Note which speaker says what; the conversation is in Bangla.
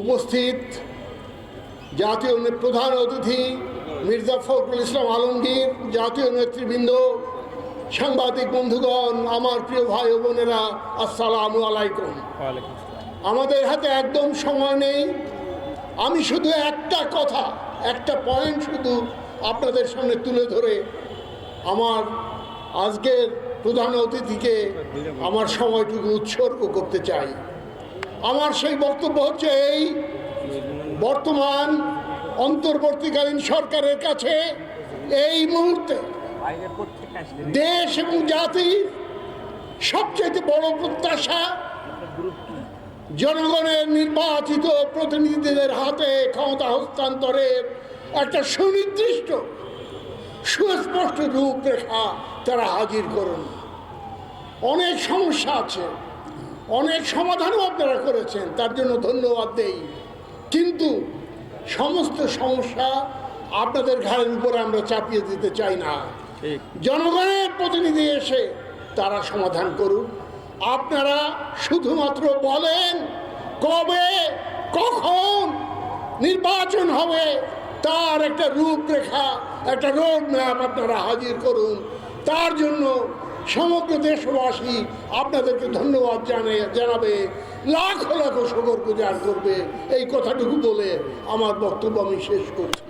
Speaker 1: উপস্থিত জাতীয় প্রধান অতিথি মির্জা ফখরুল ইসলাম আলমগীর জাতীয় নেতৃবৃন্দ সাংবাদিক বন্ধুগণ আমার প্রিয় ভাই ও বোনেরা আসসালামু আলাইকুম। আমাদের হাতে একদম সময় নেই। আমি শুধু একটা কথা একটা পয়েন্ট শুধু আপনাদের সামনে তুলে ধরে আমার আজকের প্রধান অতিথিকে আমার সময়টুকু উৎসর্গ করতে চাই। আমার সেই বক্তব্য হচ্ছে এই, বর্তমান অন্তর্বর্তীকালীন সরকারের কাছে এই মুহূর্তে দেশ এবং জাতির সবচেয়ে বড় প্রত্যাশা জনগণের নির্বাচিত প্রতিনিধিদের হাতে ক্ষমতা হস্তান্তরের একটা সুনির্দিষ্ট, সুস্পষ্ট রূপরেখা তারা হাজির করুন। অনেক সমস্যা আছে। অনেক সমাধানও আপনারা করেছেন তার জন্য ধন্যবাদ দেই। কিন্তু সমস্ত সমস্যা আপনাদের ঘাড়ের উপরে আমরা চাপিয়ে দিতে চাই না। জনগণের প্রতিনিধি এসে তারা সমাধান করুন আপনারা শুধুমাত্র বলেন কবে কখন নির্বাচন হবে তার একটা রূপরেখা একটা রোড ম্যাপ আপনারা হাজির করুন। তার জন্য সমগ্র দেশবাসী আপনাদেরকে ধন্যবাদ জানে জানাবে। লাখ লাখ শকর গুজার করবে। এই কথাটুকু বলে আমার বক্তব্য আমি শেষ করছি।